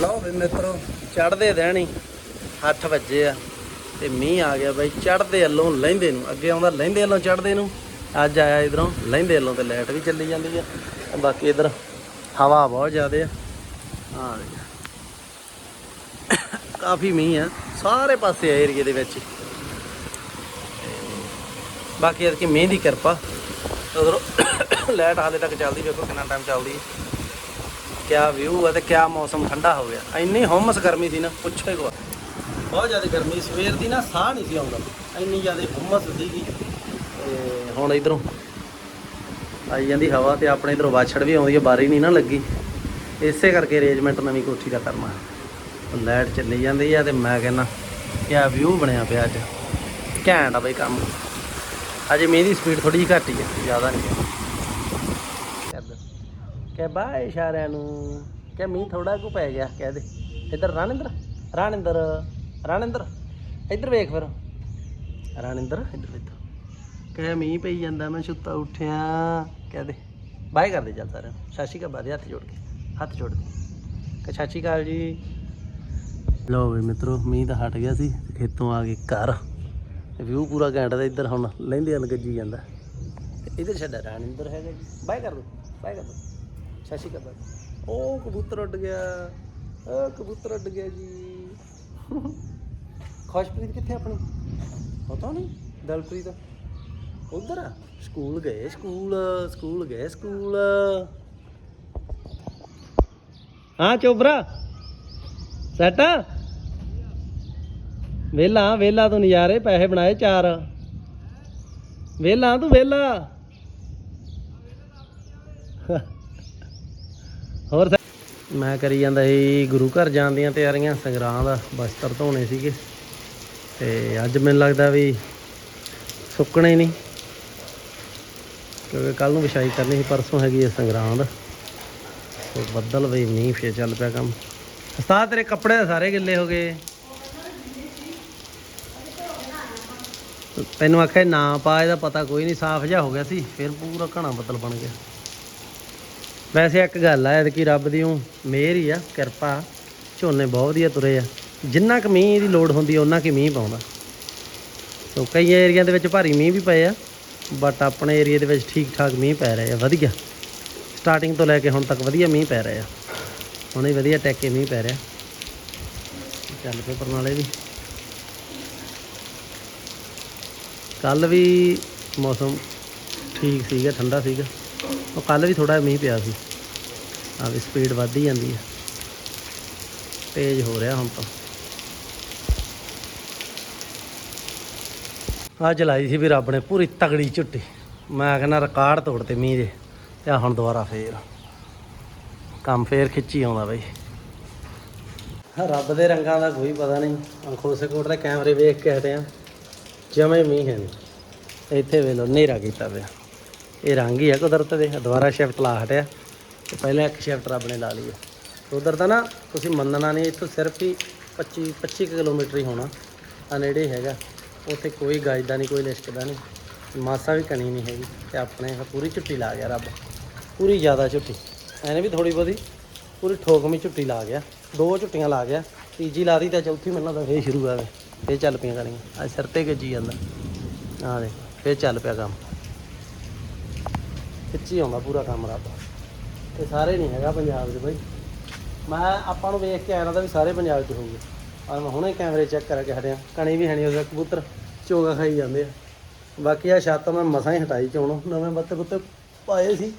ਲਓ ਵੀ ਮਿੱਤਰੋ ਚੜਦੇ ਦੇਣੀ 8 ਵਜੇ ਆ ਤੇ ਮੀਂਹ ਆ ਗਿਆ ਬਾਈ। ਚੜਦੇ ਵੱਲੋਂ ਲਹਿੰਦੇ ਨੂੰ, ਅੱਗੇ ਆਉਂਦਾ ਲਹਿੰਦੇ ਵੱਲੋਂ ਚੜਦੇ ਨੂੰ, ਅੱਜ ਆਇਆ ਇਧਰੋਂ ਲਹਿੰਦੇ ਵੱਲੋਂ ਤੇ ਲਾਈਟ ਵੀ ਚੱਲੀ ਜਾਂਦੀ ਆ। ਬਾਕੀ ਇਧਰ ਹਵਾ ਬਹੁਤ ਜ਼ਿਆਦੇ ਆ। ਹਾਂ ਕਾਫੀ ਮੀਂਹ ਆ, ਸਾਰੇ ਪਾਸੇ ਆ ਏਰੀਏ ਦੇ ਵਿੱਚ। ਬਾਕੀ ਇਹ ਕਿ ਮੀਂਹ ਦੀ ਕਿਰਪਾ ਉਧਰੋਂ ਲਾਈਟ ਹਾਲੇ ਤੱਕ ਚੱਲਦੀ, ਵੇਖੋ ਕਿੰਨਾ ਟਾਈਮ ਚੱਲਦੀ ਹੈ ਕਿਆ ਵਿਊ ਆ ਤੇ ਕਿਆ ਮੌਸਮ ਠੰਡਾ ਹੋ ਗਿਆ। ਇੰਨੀ ਹਮਸ ਗਰਮੀ ਸੀ ਨਾ, ਪੁੱਛੋ ਹੀ ਕੋ ਬਹੁਤ ਜ਼ਿਆਦਾ ਗਰਮੀ, ਸਵੇਰ ਦੀ ਨਾ ਸਾਹ ਨਹੀਂ ਸੀ ਆਉਂਦਾ। ਇੰਨੀ ਜ਼ਿਆਦਾ ਹਮਸ ਸੀਗੀ। ਤੇ ਹੁਣ ਇਧਰੋਂ ਆਈ ਜਾਂਦੀ ਹਵਾ ਤੇ ਆਪਣੇ ਇਧਰੋਂ ਵਾਛੜ ਵੀ ਆਉਂਦੀ ਹੈ ਬਾਰੀ ਨਹੀਂ ਨਾ ਲੱਗੀ। ਇਸੇ ਕਰਕੇ ਅਰੇਂਜਮੈਂਟ ਨਵੀਂ ਕੋਠੀ ਦਾ ਕਰਨਾ ਲਾਈਟ ਚੱਲੀ ਜਾਂਦੀ ਆ ਤੇ ਮੈਂ ਕਹਿੰਦਾ, ਕਿਆ ਵਿਊ ਬਣਿਆ ਪਿਆ ਅੱਜ। ਘੈਂਟ ਆ ਬਈ ਕੰਮ। ਅਜੇ ਮੀਂਹ ਦੀ ਸਪੀਡ ਥੋੜੀ ਜਿਹੀ ਘੱਟ ਹੀ ਹੈ ਜ਼ਿਆਦਾ ਨਹੀਂ। ਕਹਿ ਬਾਏ ਇਸ਼ਾਰਿਆਂ ਨੂੰ ਕਹਿ ਮੀਂਹ ਥੋੜਾ ਕੁ ਪੈ ਗਿਆ, ਕਹਿ ਦੇ। ਇੱਧਰ ਰਾਣਿੰਦਰ ਰਾਣਿੰਦਰ ਰਾਣਿੰਦਰ, ਇੱਧਰ ਵੇਖ ਫਿਰ। ਰਾਣਿੰਦਰ, ਇੱਧਰ ਇੱਧਰ ਕਹਿ ਮੀਂਹ ਪਈ ਜਾਂਦਾ, ਮੈਂ ਸੁੱਤਾ ਉੱਠਿਆ, ਕਹਿ ਦੇ। ਬਾਏ ਕਰਦੇ ਚੱਲ ਸਾਰਿਆਂ ਨੂੰ। ਸਤਿ ਸ਼੍ਰੀ ਅਕਾਲ ਬਾਦੇ ਹੱਥ ਜੋੜ ਕੇ, ਹੱਥ ਜੋੜ ਕੇ। ਕਹਿ, ਸਤਿ ਸ਼੍ਰੀ ਅਕਾਲ ਜੀ। ਲਓ ਵੀ ਮਿੱਤਰੋ, ਮੀਂਹ ਤਾਂ ਹਟ ਗਿਆ ਸੀ ਤੇ ਖੇਤੋਂ ਆ ਗਏ ਘਰ। ਵਿਊ ਪੂਰਾ ਘੈਂਟ ਦਾ ਇੱਧਰ ਹੁਣ ਲੈਂਦੇ ਹਨ ਗੱਜੀ ਜਾਂਦਾ। ਤੇ ਇੱਧਰ ਸਾਡਾ ਰਾਣਿੰਦਰ ਹੈਗਾ ਜੀ। ਬਾਏ ਕਰ ਦੋ ਬਾਏ ਕਰ ਦੋ। ਅਕਾਲ ਬਾਈ। ਉਹ ਕਬੂਤਰ ਉੱਡ ਗਿਆ। ਉਹ ਕਬੂਤਰ ਉੱਡ ਗਿਆ ਜੀ। ਖੁਸ਼ਪ੍ਰੀਤ ਕਿੱਥੇ ਆਪਣੀ? ਪਤਾ ਨਹੀਂ। ਦਲਪ੍ਰੀਤ ਉਧਰ ਆ। ਸਕੂਲ ਗਏ ਸਕੂਲ ਸਕੂਲ ਗਏ ਸਕੂਲ। ਹਾਂ ਚੋਬਰਾ। ਸੈਟ ਵੇਲਾ ਵੇਲਾ ਤੂੰ ਨਜ਼ਾਰੇ ਪੈਸੇ ਬਣਾਏ ਚਾਰ। ਵੇਲਾ ਤੂੰ ਵੇਲਾ ਹੋਰ ਮੈਂ ਕਰੀ ਜਾਂਦਾ ਸੀ ਗੁਰੂ ਘਰ ਜਾਣ ਦੀਆਂ ਤਿਆਰੀਆਂ ਸੰਗਰਾਂ ਦਾ ਬਸਤਰ ਧੋਣੇ ਸੀਗੇ। ਤੇ ਅੱਜ ਮੈਨੂੰ ਲੱਗਦਾ ਵੀ ਸੁੱਕਣੇ ਨਹੀਂ, ਕਿਉਂਕਿ ਕੱਲ ਨੂੰ ਵਿਛਾਈ ਕਰਨੀ ਸੀ, ਪਰਸੋਂ ਹੈਗੀ ਹੈ ਸੰਗਰਾਂਦ। ਤੇ ਬੱਦਲ ਵੀ ਮੀਂਹ ਫੇਰ ਚੱਲ ਪਿਆ ਕੰਮ। ਉਸਤਾਦ, ਤੇਰੇ ਕੱਪੜੇ ਤਾਂ ਸਾਰੇ ਗਿੱਲੇ ਹੋ ਗਏ। ਤੈਨੂੰ ਆਖਿਆ ਨਾ ਪਾ, ਇਹਦਾ ਪਤਾ ਕੋਈ ਨਹੀਂ, ਸਾਫ਼ ਜਿਹਾ ਹੋ ਗਿਆ ਸੀ, ਫਿਰ ਪੂਰਾ ਘਣਾ ਬੱਦਲ ਬਣ ਗਿਆ। ਵੈਸੇ ਇੱਕ ਗੱਲ ਆ ਕਿ ਰੱਬ ਦੀ ਉਹ ਮਿਹਰ ਹੀ ਆ, ਕਿਰਪਾ, ਝੋਨੇ ਬਹੁਤ ਵਧੀਆ ਤੁਰੇ ਆ। ਜਿੰਨਾ ਕੁ ਮੀਂਹ ਦੀ ਲੋੜ ਹੁੰਦੀ ਆ ਉਹਨਾਂ ਕਿ ਮੀਂਹ ਪਾਉਂਦਾ। ਸੋ ਕਈ ਏਰੀਆ ਦੇ ਵਿੱਚ ਭਾਰੀ ਮੀਂਹ ਵੀ ਪਏ ਆ ਬਟ ਆਪਣੇ ਏਰੀਆ ਦੇ ਵਿੱਚ ਠੀਕ ਠਾਕ ਮੀਂਹ ਪੈ ਰਹੇ ਆ, ਵਧੀਆ। ਸਟਾਰਟਿੰਗ ਤੋਂ ਲੈ ਕੇ ਹੁਣ ਤੱਕ ਵਧੀਆ ਮੀਂਹ ਪੈ ਰਿਹਾ ਆ। ਹੁਣੇ ਵਧੀਆ ਟੈਕੇ ਮੀਂਹ ਪੈ ਰਿਹਾ। ਚੱਲ ਪਏ ਪਰਨਾਲੇ ਵੀ। ਕੱਲ ਵੀ ਮੌਸਮ ਠੀਕ ਸੀਗਾ, ਠੰਡਾ ਸੀਗਾ। ਉਹ ਕੱਲ ਵੀ ਥੋੜਾ ਮੀਂਹ ਪਿਆ ਸੀ। ਆ ਵੀ ਸਪੀਡ ਵੱਧਦੀ ਜਾਂਦੀ ਹੈ ਤੇਜ਼ ਹੋ ਰਿਹਾ ਹੁਣ ਤਾਂ। ਆ ਜਲਾਈ ਸੀ ਵੀ ਰੱਬ ਨੇ ਪੂਰੀ ਤਗੜੀ ਝੁੱਟੀ। ਮੈਂ ਕਹਿੰਦਾ ਰਿਕਾਰਡ ਤੋੜਤੇ ਮੀਂਹ ਦੇ ਤੇ ਆਹ ਹੁਣ ਦੁਬਾਰਾ ਫੇਰ। ਕੰਮ ਫੇਰ ਖਿੱਚੀ ਆਉਂਦਾ ਬਈ। ਰੱਬ ਦੇ ਰੰਗਾਂ ਦਾ ਕੋਈ ਪਤਾ ਨਹੀਂ। ਹੁਣ ਖੋਸੇਕੋਟ ਦੇ ਕੈਮਰੇ ਵੇਖ ਕੇ ਹਟੇ ਆ। ਜਮੇ ਮੀਂਹ ਹੈ ਇੱਥੇ ਵੇਲੋ ਲਓ, ਹਨੇਰਾ ਕੀਤਾ ਪਿਆ। ਇਹ ਰੰਗ ਹੀ ਆ ਕੁਦਰਤ ਦੇ। ਦੁਬਾਰਾ ਸ਼ਿਫਟ ਲਾ ਹਟਿਆ। ਤੇ ਪਹਿਲਾਂ ਇੱਕ ਸ਼ਿਫਟ ਰੱਬ ਨੇ ਲਾ ਲਈ ਹੈ ਉਧਰ ਦਾ ਨਾ ਤੁਸੀਂ ਮੰਨਣਾ ਨਹੀਂ, ਇੱਥੋਂ ਸਿਰਫ ਹੀ 25 25 ਕਿਲੋਮੀਟਰ ਹੀ ਹੋਣਾ। ਆ ਨੇੜੇ ਹੈਗਾ। ਉੱਥੇ ਕੋਈ ਗਾਇਦਾ ਨਹੀਂ, ਕੋਈ ਲਿਸ਼ਕ ਦਾ ਨਹੀਂ। ਮਾਸਾ ਵੀ ਕਣੀ ਨਹੀਂ ਹੈਗੀ। ਤੇ ਆਪਣੇ ਪੂਰੀ ਝੁੱਟੀ ਲਾ ਗਿਆ ਰੱਬ। ਪੂਰੀ ਜ਼ਿਆਦਾ ਝੁੱਟੀ। ਐਨੇ ਵੀ ਥੋੜੀ ਬਹੁਤੀ ਪੂਰੀ ਠੋਕਵੀਂ ਝੁੱਟੀ ਲਾ ਗਿਆ। ਦੋ ਝੁੱਟੀਆਂ ਲਾ ਗਿਆ। ਤੀਜੀ ਲਾ ਦੀ ਤਾਂ ਚੌਥੀ ਮੈਨੂੰ ਤਾਂ ਫੇਰ ਸ਼ੁਰੂ ਆਵੇ ਫੇਰ ਚੱਲ ਪਈਆਂ ਕਣੀਆਂ। ਅੱਜ ਸਿਰ ਤੇ ਗੱਜੀ ਜਾਂਦਾ। ਆਹ ਦੇ ਫੇਰ ਚੱਲ ਪਿਆ ਕੰਮ। ਖਿੱਚੀ ਆਉਂਦਾ ਪੂਰਾ ਕੰਮ ਰੱਬ ਇਹ ਸਾਰੇ ਨਹੀਂ ਹੈਗਾ ਪੰਜਾਬ 'ਚ ਬਈ। ਮੈਂ ਆਪਾਂ ਨੂੰ ਵੇਖ ਕੇ ਆਇਆ ਤਾਂ ਵੀ ਸਾਰੇ ਪੰਜਾਬ 'ਚ ਹੋਊਗੇ। ਆ ਮੈਂ ਹੁਣੇ ਕੈਮਰੇ ਚੈੱਕ ਕਰਕੇ ਹਟਿਆ। ਕਣੀ ਵੀ ਹੈ ਨਹੀਂ ਉਹਦਾ ਕਬੂਤਰ, ਚੋਗਾ ਖਾਈ ਜਾਂਦੇ ਆ। ਬਾਕੀ ਆ ਛੱਤ ਮੈਂ ਮਸਾਂ ਹੀ ਹਟਾਈ ਚੋਣੋਂ। ਨਵੇਂ ਬੱਤੇ ਬੁੱਤੇ ਪਾਏ ਸੀ,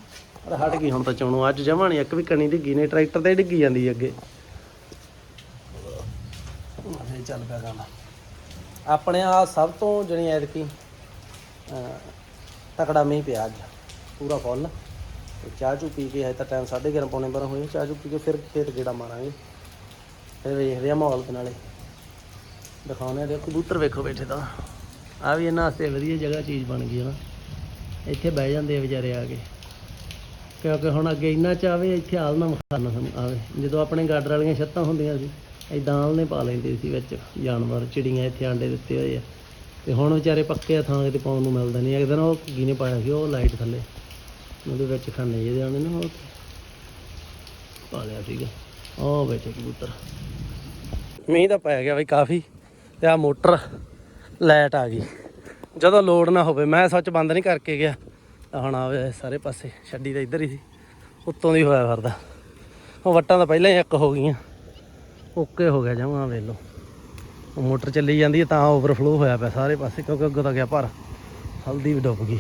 ਪਰ ਹਟ ਗਈ ਹੁਣ ਤਾਂ ਚੋਣੋਂ। ਅੱਜ ਜਮਾ ਨਹੀਂ, ਇੱਕ ਵੀ ਕਣੀ ਡਿੱਗੀ ਨੇ ਟਰੈਕਟਰ ਤੇ ਡਿੱਗੀ ਜਾਂਦੀ ਅੱਗੇ। ਇਹ ਚੱਲ ਪਿਆ ਕੰਮ। ਆਪਣੇ ਆ ਸਭ ਤੋਂ ਜਣੀ ਐਤਕੀ ਤਕੜਾ ਮੀਂਹ ਪਿਆ ਅੱਜ। ਪੂਰਾ ਫੁੱਲ। ਤੇ ਚਾਹ ਚੂ ਪੀ ਕੇ ਹੈ ਤਾਂ ਟਾਈਮ 11:30 ਪੌਣੇ 12 ਹੋਏ ਚਾਹ ਚੂ ਪੀ ਕੇ ਫਿਰ ਖੇਤ ਗੇੜਾ ਮਾਰਾਂਗੇ। ਫਿਰ ਵੇਖਦੇ ਆ ਮਾਹੌਲ ਦੇ ਨਾਲੇ। ਦਿਖਾਉਣੇ ਦੇ ਕਬੂਤਰ ਵੇਖੋ ਬੈਠੇ ਤਾਂ। ਆ ਵੀ ਇਹਨਾਂ ਵਾਸਤੇ ਵਧੀਆ ਜਗ੍ਹਾ ਚੀਜ਼ ਬਣ ਗਈ ਨਾ ਇੱਥੇ ਬਹਿ ਜਾਂਦੇ ਆ ਵਿਚਾਰੇ ਆ ਕੇ। ਕਿਉਂਕਿ ਹੁਣ ਅੱਗੇ ਇੰਨਾ ਚਾਵੇ ਇੱਥੇ ਆਲ ਨਾ ਖਾਣਾ ਸਾਨੂੰ ਆਵੇ। ਜਦੋਂ ਆਪਣੇ ਗਾਡਰ ਵਾਲੀਆਂ ਛੱਤਾਂ ਹੁੰਦੀਆਂ ਸੀ ਇੱਦਾਂ ਆਲ ਨੇ ਪਾ ਲੈਂਦੇ ਸੀ ਵਿੱਚ। ਜਾਨਵਰ, ਚਿੜੀਆਂ ਇੱਥੇ ਆਂਡੇ ਦਿੱਤੇ ਹੋਏ ਆ। ਤੇ ਹੁਣ ਵਿਚਾਰੇ ਪੱਕੇ ਆ, ਥਾਂ 'ਤੇ ਪਾਉਣ ਨੂੰ ਮਿਲਦਾ ਨਹੀਂ। ਇੱਕ ਦਿਨ ਉਹ ਕੀ ਨੇ ਪਾਇਆ ਸੀ, ਉਹ ਲਾਈਟ ਥੱਲੇ। ਉਹਦੇ ਵਿੱਚ ਖਾਨੇ ਜਿਹੇ ਆਣੇ ਨਾ ਉਹ ਪਾ ਲਿਆ ਸੀਗਾ। ਉਹ ਬੈਠੇ ਕਬੂਤਰ। ਮੀਂਹ ਤਾਂ ਪੈ ਗਿਆ ਬਈ ਕਾਫੀ, ਤੇ ਆ ਮੋਟਰ ਲਾਈਟ ਆ ਗਈ। ਜਦੋਂ ਲੋਡ ਨਾ ਹੋਵੇ, ਮੈਂ ਸੱਚ ਬੰਦ ਨਹੀਂ ਕਰਕੇ ਗਿਆ। ਤਾਂ ਹੁਣ ਆਵੇ ਸਾਰੇ ਪਾਸੇ, ਛੱਡੀ ਤਾਂ ਇੱਧਰ ਹੀ ਸੀ। ਉੱਤੋਂ ਦੀ ਹੋਇਆ ਫਿਰਦਾ। ਉਹ ਵੱਟਾਂ ਤਾਂ ਪਹਿਲਾਂ ਹੀ ਇੱਕ ਹੋ ਗਈਆਂ। ਓਕੇ ਹੋ ਗਿਆ ਜਮਾਂ ਵੇਖ ਲਓ। ਉਹ ਮੋਟਰ ਚੱਲੀ ਜਾਂਦੀ ਹੈ ਤਾਂ ਓਵਰਫਲੋ ਹੋਇਆ ਪਿਆ ਸਾਰੇ ਪਾਸੇ, ਕਿਉਂਕਿ ਅੱਗੋਂ ਤਾਂ ਗਿਆ ਪਰ ਹਲਦੀ ਵੀ ਡੁੱਬ ਗਈ।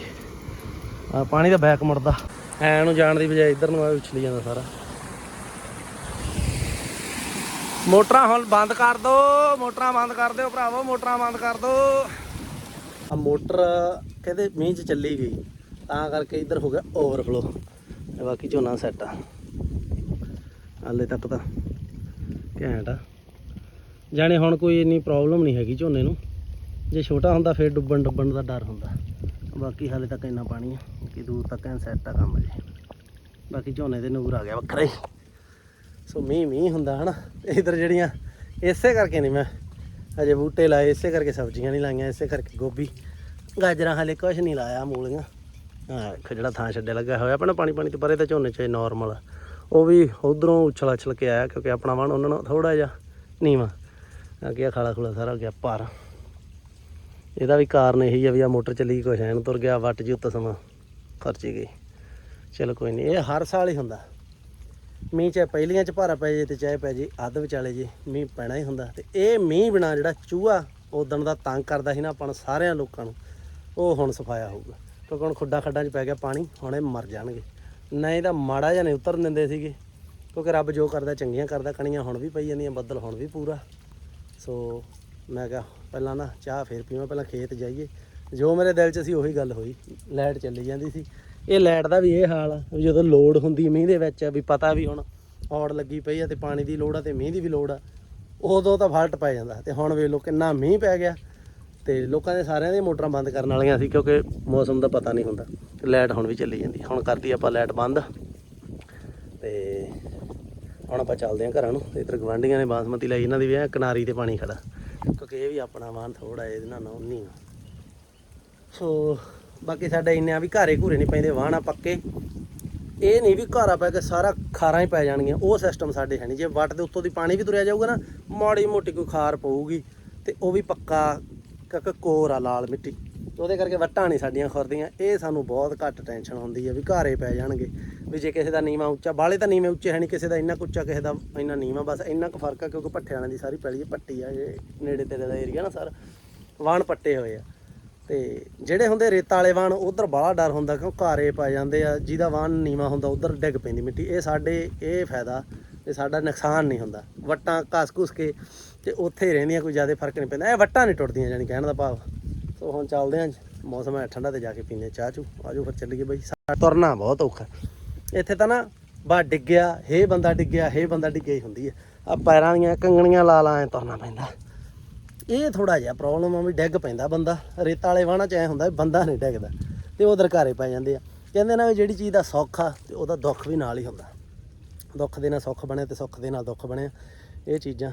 ਆ ਪਾਣੀ ਦਾ ਬੈਕ ਮੁੜਦਾ। ਐ ਨੂੰ ਜਾਣ ਦੀ ਬਜਾਏ ਇੱਧਰ ਨੂੰ ਆ ਉਛਲੀ ਜਾਂਦਾ ਸਾਰਾ। ਮੋਟਰਾਂ ਹੁਣ ਬੰਦ ਕਰ ਦੋ ਮੋਟਰਾਂ ਬੰਦ ਕਰ ਦਿਓ ਭਰਾਵੋ ਮੋਟਰਾਂ ਬੰਦ ਕਰ ਦੋ। ਆ ਮੋਟਰ ਕਹਿੰਦੇ ਮੀਂਹ ਚ ਚੱਲੀ ਗਈ ਤਾਂ ਕਰਕੇ ਇੱਧਰ ਹੋ ਗਿਆ ਓਵਰਫਲੋ ਤੇ ਬਾਕੀ ਝੋਨਾ ਸੈੱਟ ਆ। ਹਾਲੇ ਤੱਕ ਤਾਂ ਘੈਂਟ ਆ। ਜਾਣੇ ਹੁਣ ਕੋਈ ਇੰਨੀ ਪ੍ਰੋਬਲਮ ਨਹੀਂ ਹੈਗੀ ਝੋਨੇ ਨੂੰ। ਜੇ ਛੋਟਾ ਹੁੰਦਾ ਫਿਰ ਡੁੱਬਣ ਡੁੱਬਣ ਦਾ ਡਰ ਹੁੰਦਾ। ਬਾਕੀ ਹਾਲੇ ਤੱਕ ਇੰਨਾ ਪਾਣੀ ਆ ਕਿ ਦੂਰ ਤੱਕ ਐਨ ਸੈੱਟ ਆ ਕੰਮ ਜੀ। ਬਾਕੀ ਝੋਨੇ ਦੇ ਨੂਰ ਆ ਗਿਆ ਵੱਖਰਾ ਹੀ। ਸੋ ਮੀਂਹ ਮੀਂਹ ਹੁੰਦਾ ਹਨਾ। ਇਧਰ ਜਿਹੜੀਆਂ, ਇਸੇ ਕਰਕੇ ਨਹੀਂ ਮੈਂ ਅਜੇ ਬੂਟੇ ਲਾਏ, ਇਸੇ ਕਰਕੇ ਸਬਜ਼ੀਆਂ ਨਹੀਂ ਲਾਈਆਂ, ਇਸੇ ਕਰਕੇ ਗੋਭੀ। ਗਾਜਰਾਂ ਹਾਲੇ ਕੁਝ ਨਹੀਂ ਲਾਇਆ ਮੂਲੀਆਂ। ਹਾਂ ਵੇਖੋ ਜਿਹੜਾ ਥਾਂ ਛੱਡੇ ਲੱਗਾ ਹੋਇਆ ਆਪਣਾ ਪਾਣੀ ਪਾਣੀ ਤੇ ਪਰੇ ਤਾਂ ਝੋਨੇ ਚ ਨਾਰਮਲ ਉਹ ਵੀ ਉਧਰੋਂ ਉਛਲ ਉਛਲ ਕੇ ਆਇਆ ਕਿਉਂਕਿ ਆਪਣਾ ਵਣ ਉਹਨਾਂ ਨੂੰ ਥੋੜਾ ਜਿਹਾ ਨੀਵਾ। ਅੱਗੇ ਆ ਖਾਲਾ ਖੁਲਾ ਸਾਰਾ ਗਿਆ ਪਰ ਇਹਦਾ ਵੀ ਕਾਰਨ ਇਹੀ ਆ ਵੀ ਆ ਮੋਟਰ ਚੱਲੀ ਕੁਛ ਐਨ ਤੁਰ ਗਿਆ, ਵੱਟ ਜੀ ਉੱਤੇ ਸਮਾਂ, ਖਰਚੀ ਗਈ। ਚਲੋ ਕੋਈ ਨਹੀਂ ਇਹ ਹਰ ਸਾਲ ਹੀ ਹੁੰਦਾ। ਮੀਂਹ ਚਾਹੇ ਪਹਿਲੀਆਂ ਚ ਭਾਰਾ ਪੈ ਜੇ ਤੇ ਚਾਹੇ ਪੈ ਜੇ ਅੱਧ ਵਿਚਾਲੇ ਜੇ, ਮੀਂਹ ਪੈਣਾ ਹੀ ਹੁੰਦਾ। ਤੇ ਇਹ ਮੀਂਹ ਬਿਨਾ ਜਿਹੜਾ ਚੂਹਾ ਉਦਣ ਦਾ ਤੰਗ ਕਰਦਾ ਸੀ ਨਾ ਆਪਾਂ ਸਾਰਿਆਂ ਲੋਕਾਂ ਨੂੰ, ਉਹ ਹੁਣ ਸਫਾਇਆ ਹੋਊਗਾ। ਕਿਉਂਕਿ ਹੁਣ ਖੁੱਡਾ ਖੱਡਾਂ 'ਚ ਪੈ ਗਿਆ ਪਾਣੀ, ਹੁਣ ਇਹ ਮਰ ਜਾਣਗੇ। ਨਹੀਂ ਤਾਂ ਮਾੜਾ ਜਿਹਾ ਨਹੀਂ ਉਤਰਨ ਦਿੰਦੇ ਸੀਗੇ, ਕਿਉਂਕਿ ਰੱਬ ਜੋ ਕਰਦਾ ਚੰਗੀਆਂ ਕਰਦਾ, ਕਣੀਆਂ ਹੁਣ ਵੀ ਪਈ ਜਾਂਦੀਆਂ, ਬੱਦਲ ਹੁਣ ਵੀ ਪੂਰਾ। ਸੋ ਮੈਂ ਕਿਹਾ ਪਹਿਲਾਂ ਨਾ ਚਾਹ ਫੇਰ ਪੀਵਾਂ, ਪਹਿਲਾਂ ਖੇਤ ਜਾਈਏ। ਜੋ ਮੇਰੇ ਦਿਲ 'ਚ ਸੀ ਉਹੀ ਗੱਲ ਹੋਈ। ਲਾਈਟ ਚੱਲੀ ਜਾਂਦੀ ਸੀ। ਇਹ ਲਾਈਟ ਦਾ ਵੀ ਇਹ ਹਾਲ ਆ, ਵੀ ਜਦੋਂ ਲੋਡ ਹੁੰਦੀ ਮੀਂਹ ਦੇ ਵਿੱਚ, ਵੀ ਪਤਾ ਵੀ ਹੁਣ ਔੜ ਲੱਗੀ ਪਈ ਆ ਤੇ ਪਾਣੀ ਦੀ ਲੋੜ ਆ ਤੇ ਮੀਂਹ ਦੀ ਵੀ ਲੋੜ ਆ, ਉਦੋਂ ਤਾਂ ਫਾਲਟ ਪੈ ਜਾਂਦਾ। ਤੇ ਹੁਣ ਵੇਖ ਲਓ ਕਿੰਨਾ ਮੀਂਹ ਪੈ ਗਿਆ। ਤੇ ਲੋਕਾਂ ਦੇ ਸਾਰਿਆਂ ਦੀਆਂ ਮੋਟਰਾਂ ਬੰਦ ਕਰਨ ਵਾਲੀਆਂ ਸੀ, ਕਿਉਂਕਿ ਮੌਸਮ ਦਾ ਪਤਾ ਨਹੀਂ ਹੁੰਦਾ। ਲਾਈਟ ਹੁਣ ਵੀ ਚੱਲੀ ਜਾਂਦੀ। ਹੁਣ ਕਰਦੀ ਆਪਾਂ ਲਾਈਟ ਬੰਦ। ਤੇ ਹੁਣ ਆਪਾਂ ਚੱਲਦੇ ਹਾਂ ਘਰਾਂ ਨੂੰ। ਇਧਰ ਗਵਾਂਢੀਆਂ ਨੇ ਬਾਸਮਤੀ ਲਈ, ਇਹਨਾਂ ਦੀ ਵੀ ਐਂ ਕਿਨਾਰੀ ਤੇ ਪਾਣੀ ਖੜਾ। ਕਿਉਂਕਿ ਇਹ ਵੀ ਆਪਣਾ ਵਾਹਨ ਥੋੜਾ ਇਹਦੇ ਨਾਲ ਨਾ ਉਨੀ ਆ ਸੋ ਬਾਕੀ ਸਾਡਾ ਇੰਨੇ ਆ ਵੀ ਘਾਰੇ ਘੂਰੇ ਨਹੀਂ ਪੈਂਦੇ ਵਾਹਨ ਆ ਪੱਕੇ। ਇਹ ਨਹੀਂ ਵੀ ਘਾਰਾ ਪੈ ਕੇ ਸਾਰਾ ਖਾਰਾਂ ਹੀ ਪੈ ਜਾਣਗੀਆਂ, ਉਹ ਸਿਸਟਮ ਸਾਡੇ ਹੈ ਨਹੀਂ। ਜੇ ਵੱਟ ਦੇ ਉੱਤੋਂ ਦੀ ਪਾਣੀ ਵੀ ਤੁਰਿਆ ਜਾਊਗਾ ਨਾ, ਮਾੜੀ ਮੋਟੀ ਕੋਈ ਖਾਰ ਪਊਗੀ ਤੇ ਉਹ ਵੀ ਪੱਕਾ ਕਿਉਂਕਿ ਕੋਰ ਆ ਲਾਲ ਮਿੱਟੀ। ਉਹਦੇ ਕਰਕੇ ਵੱਟਾਂ ਨਹੀਂ ਸਾਡੀਆਂ ਖੁਰਦੀਆਂ। ਇਹ ਸਾਨੂੰ ਬਹੁਤ ਘੱਟ ਟੈਨਸ਼ਨ ਹੁੰਦੀ ਹੈ ਵੀ ਘਾਰੇ ਪੈ ਜਾਣਗੇ। ਵੀ ਜੇ ਕਿਸੇ ਦਾ ਨੀਵਾ ਉੱਚਾ ਬਾਲੇ ਤਾਂ ਨੀਵੇਂ ਉੱਚੇ ਹੈ ਨਹੀਂ, ਕਿਸੇ ਦਾ ਇੰਨਾ ਕੁ ਉੱਚਾ, ਕਿਸੇ ਦਾ ਇੰਨਾ ਨੀਵਾ, ਬਸ ਇੰਨਾ ਕੁ ਫ਼ਰਕ ਆ ਕਿਉਂਕਿ ਪੱਠਿਆਂ ਦੀ ਸਾਰੀ ਪੈਲੀ ਹੈ ਪੱਟੀ ਆ, ਇਹ ਨੇੜੇ ਤੇੜੇ ਦਾ ਏਰੀਆ ਨਾ ਸਰ। ਵਾਣ ਪੱਟੇ ਹੋਏ ਆ। ਤੇ ਜਿਹੜੇ ਹੁੰਦੇ ਰੇਤਾ ਵਾਲੇ ਵਾਣ ਉਧਰ ਬਾਹਲਾ ਡਰ ਹੁੰਦਾ ਕਿਉਂ? ਘਾਰੇ ਪੈ ਜਾਂਦੇ ਆ, ਜਿਹਦਾ ਵਾਣ ਨੀਵਾ ਹੁੰਦਾ, ਉਧਰ ਡਿੱਗ ਪੈਂਦੀ ਮਿੱਟੀ। ਇਹ ਸਾਡੇ, ਇਹ ਫਾਇਦਾ ਤੇ ਸਾਡਾ ਨੁਕਸਾਨ ਨਹੀਂ ਹੁੰਦਾ। ਵੱਟਾਂ ਘਸ ਘੁਸ ਕੇ ਤੇ ਉੱਥੇ ਹੀ ਰਹਿੰਦੀਆਂ, ਕੋਈ ਜ਼ਿਆਦਾ ਫ਼ਰਕ ਨਹੀਂ ਪੈਂਦਾ। ਇਹ ਵੱਟਾਂ ਨਹੀਂ ਟੁੱਟਦੀਆਂ ਜਾਨੀ ਕਹਿਣ ਦਾ ਭਾਵ। ਸੋ ਹੁਣ ਚੱਲਦੇ ਆਂ ਮੌਸਮ ਹੈ ਠੰਡਾ ਤੇ ਜਾ ਕੇ ਪੀਨੇ ਚਾਹ ਚੂ। ਆਜੋ ਫਿਰ ਚੱਲੀਏ ਬਈ। ਤੁਰਨਾ ਬਹੁਤ ਔਖਾ। ਇੱਥੇ ਤਾਂ ਨਾ ਬਾ ਡਿੱਗਿਆ ਹੇ ਬੰਦਾ ਡਿੱਗਿਆ ਹੇ ਬੰਦਾ ਡਿੱਗਿਆ ਹੀ ਹੁੰਦੀ ਹੈ। ਆ ਪੈਰਾਂ ਦੀਆਂ ਕੰਗਣੀਆਂ ਲਾ ਲਾ, ਐ ਤੁਰਨਾ ਪੈਂਦਾ। ਇਹ ਥੋੜਾ ਜਿਹਾ ਪ੍ਰੋਬਲਮ ਆ ਵੀ ਡਿੱਗ ਪੈਂਦਾ ਬੰਦਾ। ਰੇਤਾ ਵਾਲੇ ਵਾਹਣਾ ਚ ਐ ਹੁੰਦਾ ਵੀ ਬੰਦਾ ਨਹੀਂ ਡਿੱਗਦਾ ਤੇ ਉਹ ਦਰਕਾਰੇ ਪੈ ਜਾਂਦੇ ਆ। ਕਹਿੰਦੇ ਨਾ ਵੀ ਜਿਹੜੀ ਚੀਜ਼ ਦਾ ਸੁੱਖ ਆ ਤੇ ਉਹਦਾ ਦੁੱਖ ਵੀ ਨਾਲ ਹੀ ਹੁੰਦਾ। ਦੁੱਖ ਦੇ ਨਾਲ ਸੁੱਖ ਬਣਿਆ ਤੇ ਸੁੱਖ ਦੇ ਨਾਲ ਦੁੱਖ ਬਣਿਆ। ਇਹ ਚੀਜ਼ਾਂ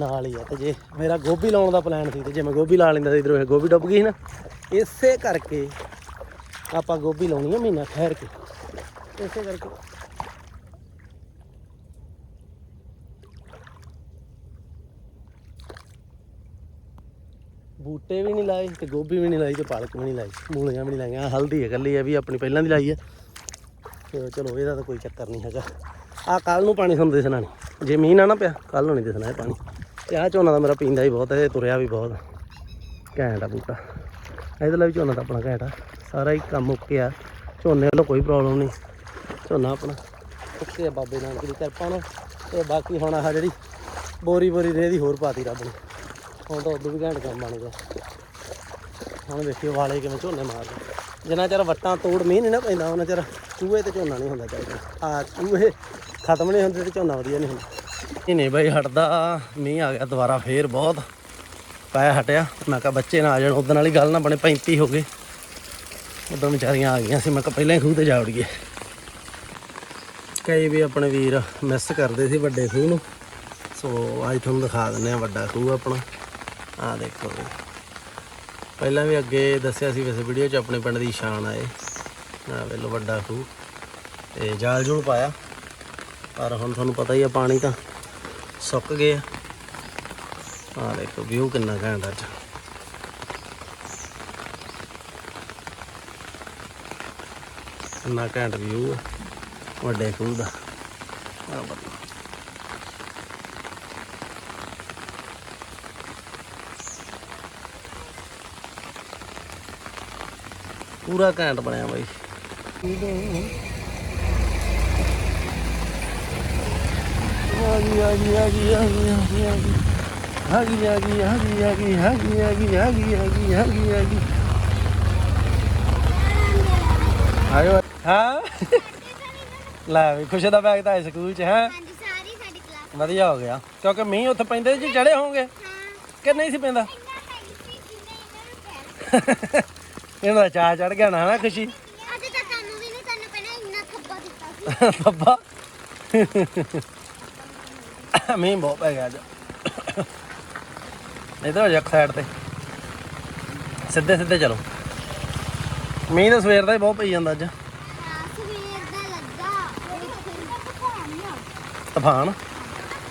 ਨਾਲ ਹੀ ਆ ਤੇ ਜੇ ਮੇਰਾ ਗੋਭੀ ਲਾਉਣ ਦਾ ਪਲਾਨ ਸੀ ਤੇ ਜੇ ਮੈਂ ਗੋਭੀ ਲਾ ਲੈਂਦਾ ਸੀ ਇਧਰੋਂ ਇਹ ਗੋਭੀ ਡੁੱਬ ਗਈ ਨਾ। ਇਸੇ ਕਰਕੇ ਆਪਾਂ ਗੋਭੀ ਲਾਉਣੀ ਆ ਮਹੀਨਾ ਠਹਿਰ ਕੇ। ਇਸੇ ਕਰਕੇ। ਬੂਟੇ ਵੀ ਨਹੀਂ ਲਾਏ ਤੇ ਗੋਭੀ ਵੀ ਨਹੀਂ ਲਾਈ ਤੇ ਪਾਲਕ ਵੀ ਨਹੀਂ ਲਾਈ, ਮੂਲੀਆਂ ਵੀ ਨਹੀਂ ਲਾਈਆਂ। ਹਲਦੀ ਹੈ, ਇਕੱਲੀ ਹੈ ਵੀ ਆਪਣੀ ਪਹਿਲਾਂ ਦੀ ਲਾਈ ਹੈ। ਤੇ ਚਲੋ ਇਹਦਾ ਤਾਂ ਕੋਈ ਚੱਕਰ ਨਹੀਂ ਹੈਗਾ। ਆ ਕੱਲ ਨੂੰ ਪਾਣੀ ਤੁਹਾਨੂੰ ਦਿਸਣਾ ਨਹੀਂ। ਜੇ ਮੀਂਹ ਨਾ ਨਾ ਪਿਆ ਕੱਲ ਨੂੰ ਨਹੀਂ ਦਿਸਣਾ ਇਹ ਪਾਣੀ। ਤੇ ਆਹ ਝੋਨਾ ਦਾ ਮੇਰਾ ਪੀਂਦਾ ਹੀ ਬਹੁਤ ਹੈ, ਇਹ ਤੁਰਿਆ ਵੀ ਬਹੁਤ। ਘੈਂਟ ਆ ਬੂਟਾ। ਇਹਦੇ ਲਈ ਝੋਨਾ ਤਾਂ ਆਪਣਾ ਘੈਂਟ ਆ। ਸਾਰਾ ਹੀ ਕੰਮ ਓਕੇ ਆ। ਝੋਨੇ ਵੱਲੋਂ ਕੋਈ ਪ੍ਰੋਬਲਮ ਨਹੀਂ। ਝੋਨਾ ਆਪਣਾ। ਓਕੇ ਬਾਬੇ ਨਾਨਕ ਦੀ ਕਿਰਪਾ ਨਾਲ। ਤੇ ਬਾਕੀ ਹੁਣ ਆਹ ਜਿਹੜੀ ਬੋਰੀ ਬੋਰੀ ਰੇਹ ਦੀ ਹੋਰ ਪਾਤੀ ਰੱਬ ਨੇ। ਹੁਣ ਤਾਂ ਉਦੋਂ ਵੀ ਘੈਂਟ ਕੰਮ ਬਣ ਗਿਆ। ਹੁਣ ਵੇਖਿਓ ਵਾਲੇ ਕਿਵੇਂ ਝੋਨੇ ਮਾਰਦੇ। ਜਿੰਨਾ ਚਿਰ ਵੱਟਾਂ ਤੋੜ ਮੀਂਹ ਨਹੀਂ ਨਾ ਪੈਂਦਾ, ਉਹਨਾਂ ਚਿਰ ਚੂਹੇ ਤੇ ਝੋਨਾ ਨਹੀਂ ਹੁੰਦਾ ਚਾਹੀਦਾ ਆ ਚੂਹੇ ਖਤਮ ਨਹੀਂ ਹੁੰਦੇ ਤੇ ਝੋਨਾ ਵਧੀਆ ਨਹੀਂ ਹੁੰਦਾ। ਇਹ ਨਹੀਂ ਬਾਈ ਹਟਦਾ, ਮੀਂਹ ਆ ਗਿਆ ਦੁਬਾਰਾ ਫੇਰ ਬਹੁਤ। ਪੈ ਹਟਿਆ। ਮੈਂ ਕਿਹਾ ਬੱਚੇ ਨਾ ਆ ਜਾਣ ਉਦੋਂ ਵਾਲੀ ਗੱਲ ਨਾ ਬਣੇ 35 ਹੋ ਗਏ। ਉਦੋਂ ਵਿਚਾਰੀਆਂ ਆ ਗਈਆਂ ਸੀ, ਮੈਂ ਕਿਹਾ ਪਹਿਲਾਂ ਹੀ ਖੂਹ ਤੇ ਜਾ ਵੜੀਏ। ਕਈ ਵੀ ਆਪਣੇ ਵੀਰ ਮਿਸ ਕਰਦੇ ਸੀ ਵੱਡੇ ਖੂਹ ਨੂੰ। ਸੋ ਅੱਜ ਤੁਹਾਨੂੰ ਦਿਖਾ ਦਿੰਦੇ ਆ ਵੱਡਾ ਖੂਹ ਆਪਣਾ। ਆ ਦੇਖੋ ਜੀ। ਪਹਿਲਾਂ ਵੀ ਅੱਗੇ ਦੱਸਿਆ ਸੀ ਵੈਸੇ ਵੀਡੀਓ 'ਚ ਆਪਣੇ ਪਿੰਡ ਦੀ ਸ਼ਾਨ ਆਏ ਆ ਵੇਲੋ ਵੱਡਾ ਖੂਹ। ਤੇ ਜਾਲ ਜੂਲ ਪਾਇਆ। ਪਰ ਹੁਣ ਤੁਹਾਨੂੰ ਪਤਾ ਹੀ ਆ ਪਾਣੀ ਤਾਂ ਸੁੱਕ ਗਿਆ। ਆ ਦੇਖੋ ਵਿਊ ਕਿੰਨਾ ਘੈਂਟ ਅੱਜ। ਕਿੰਨਾ ਘੈਂਟ ਵਿਊ ਆ। ਵੱਡੇ ਖੂਹ ਦਾ ਆਹ ਬੱਲਾ ਪੂਰਾ ਘੈਂਟ ਬਣਿਆ ਬਾਈ ਆ ਗਈ ਆ ਗਈ ਆ ਗਈ ਆ ਗਈ ਆ ਗਈ ਆ ਗਈ ਆ ਗਈ ਆ ਗਈ ਆ ਗਈ ਆ ਗਈ ਆ ਗਈ ਆ ਗਈ ਲੈ ਵੀ ਖੁਸ਼ ਦਾ ਬੈਗ ਤਾਂ ਹੈ ਸਕੂਲ ਚ ਹੈ? ਹਾਂਜੀ ਸਾਰੀ ਸਾਡੀ ਕਲਾਸ ਵਧੀਆ ਹੋ ਗਿਆ। ਕਿਉਂਕਿ ਮੀਂਹ ਉੱਥੇ ਪੈਂਦੇ ਜੀ ਚੜੇ ਹੋਣਗੇ? ਕਿ ਨਹੀਂ ਸੀ ਪੈਂਦਾ? ਇੰਨਾ ਪੈਂਦੀ ਸੀ ਜਿੰਨੇ ਇਹਨਾਂ ਨੂੰ ਕਹਿ ਇਹਨਾਂ ਦਾ ਚਾਹ ਚੜ ਗਿਆ ਨਾ ਨਾ ਖੁਸ਼ੀ? ਅੱਜ ਤਾਂ ਤੁਹਾਨੂੰ ਵੀ ਨਹੀਂ ਤੁਹਾਨੂੰ ਪਹਿਲਾਂ ਇੰਨਾ ਥੱਬਾ ਦਿੱਤਾ ਸੀ। ਬੱਬਾ ਮੀਂਹ ਬਹੁਤ ਪੈ ਗਿਆ ਅੱਜ। ਇਧਰ ਹੋ ਜਾ ਸਾਈਡ ਤੇ। ਸਿੱਧੇ ਸਿੱਧੇ ਚਲੋ। ਮੀਂਹ ਤਾਂ ਸਵੇਰ ਦਾ ਹੀ ਬਹੁਤ ਪਈ ਜਾਂਦਾ ਅੱਜ ਹਾਂ, ਸਵੇਰ ਦਾ ਲੱਗਾ ਉਹ ਫਿਰ ਤੂਫਾਨ ਆ ਤੂਫਾਨ।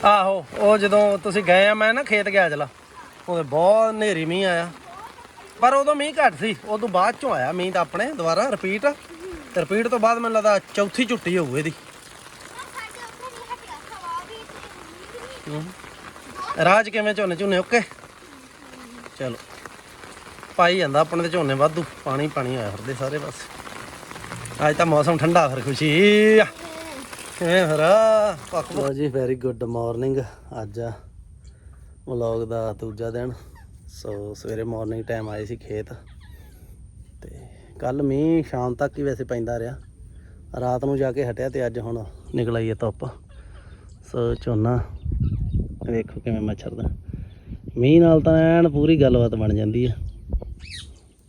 ਆਹੋ, ਉਹ ਜਦੋਂ ਤੁਸੀਂ ਗਏ ਆ, ਮੈਂ ਨਾ ਖੇਤ ਗਿਆ ਚਲਾ ਉਹਦੇ ਬਹੁਤ ਹਨੇਰੀ ਮੀਂਹ ਆਇਆ। ਪਰ ਉਦੋਂ ਮੀਂਹ ਘੱਟ ਸੀ। ਉਦੋਂ ਬਾਅਦ ਚੋਂ ਆਇਆ ਮੀਂਹ ਤਾਂ ਆਪਣੇ, ਦੁਬਾਰਾ ਰਿਪੀਟ ਤੇ ਰਿਪੀਟ ਤੋਂ ਬਾਅਦ ਮੈਨੂੰ ਲੱਗਦਾ ਚੌਥੀ ਝੁੱਟੀ ਹੋਊ ਇਹਦੀ। ਰਾਜ ਕਿਵੇਂ ਝੋਨੇ ਝੋਨੇ, ਓਕੇ? ਚਲੋ। ਪਾਈ ਜਾਂਦਾ ਆਪਣੇ ਤੇ ਝੋਨੇ ਵਾਧੂ। ਪਾਣੀ ਪਾਣੀ ਆਇਆ ਫਿਰਦੇ ਸਾਰੇ ਪਾਸੇ। ਅੱਜ ਤਾਂ ਮੌਸਮ ਠੰਡਾ ਫਿਰ ਖੁਸ਼ੀ ਆ। ਕਿਵੇਂ ਫਿਰ? ਪੱਕ ਲੋ ਜੀ ਵੈਰੀ ਗੁੱਡ ਮਾਰਨਿੰਗ ਅੱਜ ਆ ਵਲੌਗ ਦਾ ਦੂਜਾ ਦਿਨ। ਸੋ ਸਵੇਰੇ ਮਾਰਨਿੰਗ ਟਾਈਮ ਆਏ ਸੀ ਖੇਤ। ਤੇ ਕੱਲ ਮੀਂਹ, ਸ਼ਾਮ ਤੱਕ ਹੀ ਵੈਸੇ ਪੈਂਦਾ ਰਿਹਾ। ਰਾਤ ਨੂੰ ਜਾ ਕੇ ਹਟਿਆ ਤੇ ਅੱਜ ਹੁਣ ਨਿਕਲ ਆਈ ਹੈ ਧੁੱਪ। ਸੋ ਝੋਨਾ। ਵੇਖੋ ਕਿਵੇਂ ਮੱਛਰਦਾ। ਮੀਂਹ ਨਾਲ ਤਾਂ ਐਨ ਪੂਰੀ ਗੱਲਬਾਤ ਬਣ ਜਾਂਦੀ ਆ।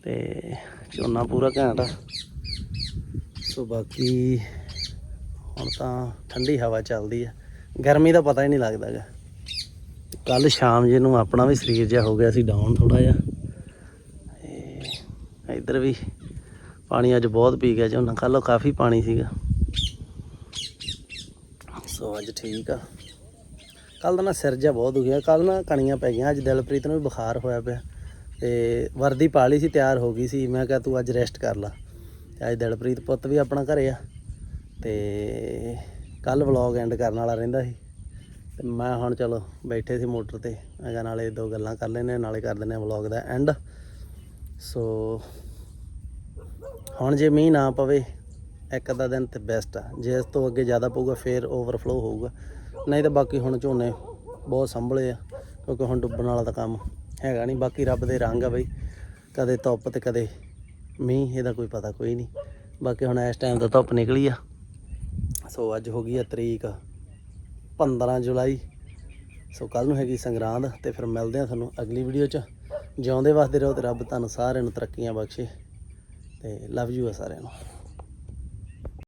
ਤੇ ਝੋਨਾ ਪੂਰਾ ਘੈਂਟ ਸੋ ਬਾਕੀ ਹੁਣ ਤਾਂ ਠੰਡੀ ਹਵਾ ਚੱਲਦੀ ਆ। ਗਰਮੀ ਦਾ ਪਤਾ ਹੀ ਨਹੀਂ ਲੱਗਦਾਗਾ ਕੱਲ ਸ਼ਾਮ ਜੇ ਨੂੰ ਆਪਣਾ ਵੀ ਸਰੀਰ ਜਿਹਾ ਹੋ ਗਿਆ ਸੀ ਡਾਊਨ ਥੋੜਾ ਜਿਹਾ। ਤੇ ਇੱਧਰ ਵੀ ਪਾਣੀ ਅੱਜ ਬਹੁਤ ਪੀ ਗਿਆ ਝੋਨਾ ਕੱਲ੍ਹ ਕਾਫੀ ਪਾਣੀ ਸੀਗਾ। ਸੋ ਅੱਜ ਠੀਕ ਆ। ਕੱਲ ਦਾ ਨਾ ਸਿਰ ਜਿਹਾ ਬਹੁਤ ਦੁਖਿਆ ਕੱਲ ਨਾ ਕਣੀਆਂ ਪੈ ਗਈਆਂ, ਅੱਜ ਦਿਲਪ੍ਰੀਤ ਨੂੰ ਵੀ ਬੁਖਾਰ ਹੋਇਆ ਪਿਆ। ਤੇ ਵਰਦੀ ਪਾ ਲਈ ਸੀ, ਤਿਆਰ ਹੋ ਗਈ ਸੀ। ਮੈਂ ਕਿਹਾ ਤੂੰ ਅੱਜ ਰੈਸਟ ਕਰ ਲਾ। ਤੇ ਅੱਜ ਦਿਲਪ੍ਰੀਤ ਪੁੱਤ ਵੀ ਆਪਣਾ ਘਰੇ ਆ। ਤੇ ਕੱਲ ਵਲੌਗ ਐਂਡ ਕਰਨ ਵਾਲਾ ਰਹਿੰਦਾ ਸੀ। ਤੇ ਮੈਂ ਹੁਣ ਚਲੋ ਬੈਠੇ ਸੀ ਮੋਟਰ ਤੇ। ਮੈਂ ਨਾਲੇ ਦੋ ਗੱਲਾਂ ਕਰ ਲੈਨੇ ਨਾਲੇ ਕਰ ਦਿੰਨੇ ਵਲੌਗ ਦਾ ਐਂਡ ਸੋ ਹੁਣ ਜੇ ਮੀਂਹ ਨਾ ਪਵੇ, ਇੱਕ ਅੱਧਾ ਦਿਨ ਤੇ ਬੈਸਟ ਆ। ਜੇ ਇਸ ਤੋਂ ਅੱਗੇ ਜ਼ਿਆਦਾ ਪਊਗਾ, ਫੇਰ ਓਵਰਫਲੋ ਹੋਊਗਾ। ਨਹੀਂ ਤਾਂ ਬਾਕੀ ਹੁਣ ਝੋਨੇ ਬਹੁਤ ਸੰਭਲੇ ਆ, ਕਿਉਂਕਿ ਹੁਣ ਡੁੱਬਣ ਵਾਲਾ ਤਾਂ ਕੰਮ ਹੈਗਾ ਨਹੀਂ। ਬਾਕੀ ਰੱਬ ਦੇ ਰੰਗ ਆ ਬਈ, ਕਦੇ ਧੁੱਪ ਤੇ ਕਦੇ ਮੀਂਹ, ਇਹਦਾ ਕੋਈ ਪਤਾ ਕੋਈ ਨਹੀਂ। ਬਾਕੀ ਹੁਣ ਇਸ ਟਾਈਮ ਤਾਂ ਧੁੱਪ ਨਿਕਲੀ ਆ। ਸੋ ਅੱਜ ਹੋ ਗਈ ਆ ਤਰੀਕ 15 ਜੁਲਾਈ। ਸੋ ਕੱਲ ਨੂੰ ਹੈਗੀ ਸੰਗਰਾਂਦ ਤੇ ਫਿਰ ਮਿਲਦੇ ਆ ਤੁਹਾਨੂੰ ਅਗਲੀ ਵੀਡੀਓ 'ਚ। ਜਿਉਂਦੇ ਵਸਦੇ ਰਹੋ ਤੇ ਰੱਬ ਤੁਹਾਨੂੰ ਸਾਰਿਆਂ ਨੂੰ ਤਰੱਕੀਆਂ ਬਖਸ਼ੇ ਤੇ ਲਵ ਯੂ ਆ ਸਾਰਿਆਂ ਨੂੰ।